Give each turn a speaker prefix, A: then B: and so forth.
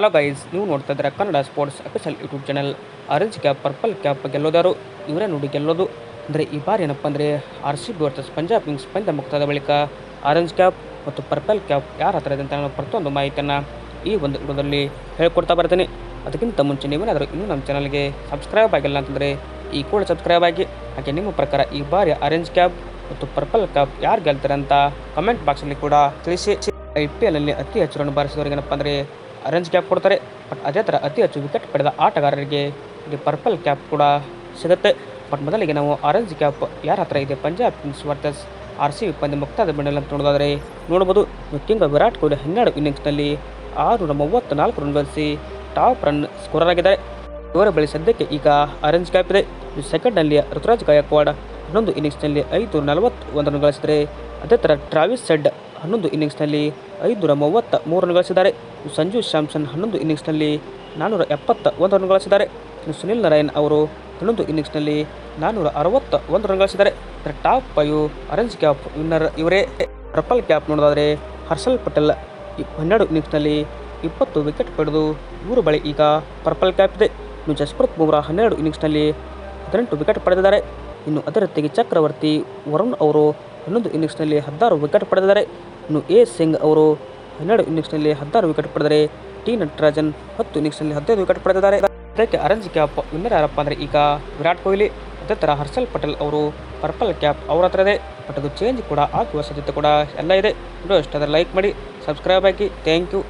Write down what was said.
A: Hello guys, ನೀವು ನೋಡ್ತಾ ಇದ್ದೀರಾ Kannada sports official YouTube channel. Orange cap purple cap ಗೆಲ್ಲೋದಾರು. ಇವರೇ ನೋಡಿ ಗೆಲ್ಲೋದು. ಅಂದರೆ ಈ ಬಾರಿ ಏನಪ್ಪ ಅಂದರೆ R C B versus Punjab Kings ಪಂದ್ಯ ಮುಕ್ತಾದ ಬಳಿಕ ಆರೆಂಜ್ ಕ್ಯಾಪ್ ಮತ್ತು ಪರ್ಪಲ್ ಕ್ಯಾಪ್ ಯಾರ ಹತ್ರ ಇದೆ ಅಂತ ನಾನು ಪ್ರತಿಯೊಂದು ಮಾಹಿತಿಯನ್ನು ಈ ಒಂದು ವಿಡಿಯೋದಲ್ಲಿ ಹೇಳ್ಕೊಡ್ತಾ ಬರ್ತೀನಿ. ಅದಕ್ಕಿಂತ ಮುಂಚೆ ನೀವೇನಾದರೂ ಇನ್ನೂ ನಮ್ಮ ಚಾನಲ್ಗೆ ಸಬ್ಸ್ಕ್ರೈಬ್ ಆಗಿಲ್ಲ ಅಂತಂದರೆ ಈ ಕೂಡ ಸಬ್ಸ್ಕ್ರೈಬ್ ಆಗಿ. ಹಾಗೆ ನಿಮ್ಮ ಪ್ರಕಾರ ಈ ಬಾರಿ ಆರೆಂಜ್ ಕ್ಯಾಪ್ ಮತ್ತು ಪರ್ಪಲ್ ಕ್ಯಾಪ್ ಯಾರು ಗೆಲ್ತಾರೆ ಅಂತ ಕಮೆಂಟ್ ಬಾಕ್ಸಲ್ಲಿ ಕೂಡ ತಿಳಿಸಿ. ಐ ಪಿ ಎಲ್ ಅಲ್ಲಿ ಅತಿ ಹೆಚ್ಚು ರನ್ ಬಾರಿಸಿದವರಿಗೆ ಏನಪ್ಪ ಅಂದರೆ ಆರೆಂಜ್ ಕ್ಯಾಪ್ ಕೊಡ್ತಾರೆ. ಬಟ್ ಅದೇ ಥರ ಅತಿ ಹೆಚ್ಚು ವಿಕೆಟ್ ಪಡೆದ ಆಟಗಾರರಿಗೆ ಇಲ್ಲಿ ಪರ್ಪಲ್ ಕ್ಯಾಪ್ ಕೂಡ ಸಿಗುತ್ತೆ. ಬಟ್ ಮೊದಲಿಗೆ ನಾವು ಆರೆಂಜ್ ಕ್ಯಾಪ್ ಯಾರ ಹತ್ರ ಇದೆ? Punjab Kings versus R C B ಪಂದ್ಯ ಮುಕ್ತಾದ ಬಂಡಲ್ ಅಂತ ನೋಡೋದಾದರೆ ನೋಡ್ಬೋದು. ಕಿಂಗ್ ವಿರಾಟ್ ಕೊಹ್ಲಿ ಹನ್ನೆರಡು ಇನ್ನಿಂಗ್ಸ್ನಲ್ಲಿ ಆರುನೂರ ಮೂವತ್ತು ನಾಲ್ಕು ರನ್ ಗಳಿಸಿ ಟಾಪ್ ರನ್ ಸ್ಕೋರರ್ ಆಗಿದ್ದಾರೆ. ಇವರ ಬಳಿ ಸದ್ಯಕ್ಕೆ ಈಗ ಆರೆಂಜ್ ಕ್ಯಾಪ್ ಇದೆ. ಸೆಕೆಂಡ್ನಲ್ಲಿ ಋತುರಾಜ್ ಗಾಯಕ್ವಾಡ್ ಹನ್ನೊಂದು ಇನ್ನಿಂಗ್ಸ್ನಲ್ಲಿ ಐದು ನಲವತ್ತು ಒಂದು ರನ್ ಗಳಿಸಿದರೆ ಅದೇ ಥರ ಟ್ರಾವಿಸ್ ಸೆಡ್ ಹನ್ನೊಂದು ಇನ್ನಿಂಗ್ಸ್ನಲ್ಲಿ ಐದುನೂರ ಮೂವತ್ತ ಮೂರು ರನ್ ಗಳಿಸಿದ್ದಾರೆ. ಸಂಜು ಸ್ಯಾಮ್ಸನ್ ಹನ್ನೊಂದು ಇನ್ನಿಂಗ್ಸ್ನಲ್ಲಿ ನಾನ್ನೂರ ಎಪ್ಪತ್ತ ಒಂದು ರನ್ ಗಳಿಸಿದ್ದಾರೆ. ಸುನಿಲ್ ನಾರಾಯಣ್ ಅವರು ಹನ್ನೊಂದು ಇನ್ನಿಂಗ್ಸ್ನಲ್ಲಿ ನಾನ್ನೂರ ಅರವತ್ತ ಒಂದು ರನ್ ಗಳಿಸಿದ್ದಾರೆ. ಇದರ top five orange cap winner ಇವರೇ. ಟ್ರಪಲ್ ಕ್ಯಾಪ್ ನೋಡೋದಾದರೆ ಹರ್ಷಲ್ ಪಟೇಲ್ ಹನ್ನೆರಡು ಇನ್ನಿಂಗ್ಸ್ನಲ್ಲಿ ಇಪ್ಪತ್ತು ವಿಕೆಟ್ ಪಡೆದು ಇವರು ಬಳಿ ಈಗ ಪರ್ಪಲ್ ಕ್ಯಾಪ್ ಇದೆ. ಇನ್ನು ಜಸ್ಪ್ರೀತ್ ಬುಮ್ರಾ ಹನ್ನೆರಡು ಇನ್ನಿಂಗ್ಸ್ನಲ್ಲಿ ಹದಿನೆಂಟು ವಿಕೆಟ್ ಪಡೆದಿದ್ದಾರೆ. ಇನ್ನು ಅದರ ಚಕ್ರವರ್ತಿ ವರುಣ್ ಅವರು ಹನ್ನೊಂದು ಇನ್ನಿಂಗ್ಸ್ನಲ್ಲಿ ಹದಿನಾರು ವಿಕೆಟ್ ಪಡೆದಿದ್ದಾರೆ. ಇನ್ನು ಎ. ಸಿಂಗ್ ಅವರು ಹನ್ನೆರಡು ಇನ್ನಿಂಗ್ಸ್ನಲ್ಲಿ ಹದಿನಾರು ವಿಕೆಟ್ ಪಡೆದರೆ, ಟಿ. ನಟರಾಜನ್ ಹತ್ತು ಇನ್ನಿಂಗ್ಸ್ನಲ್ಲಿ ಹದಿನೈದು ವಿಕೆಟ್ ಪಡೆದಿದ್ದಾರೆ. ಅದಕ್ಕೆ ಆರೆಂಜ್ ಕ್ಯಾಪ್ ವಿನ್ನರ್ ಯಾರಪ್ಪ ಅಂದರೆ ಈಗ ವಿರಾಟ್ ಕೊಹ್ಲಿ ಅದೇ ಥರ ಹರ್ಷಲ್ ಪಟೇಲ್ ಅವರು ಪರ್ಪಲ್ ಕ್ಯಾಪ್ ಅವ್ರ ಹತ್ರ ಇದೆ. ಬಟ್ ಅದು ಚೇಂಜ್ ಕೂಡ ಆಗುವ ಸಾಧ್ಯತೆ ಕೂಡ ಎಲ್ಲ ಇದೆ. ಇಷ್ಟ ಆದರೆ ಲೈಕ್ ಮಾಡಿ ಸಬ್ಸ್ಕ್ರೈಬ್ ಆಗಿ ಥ್ಯಾಂಕ್ ಯು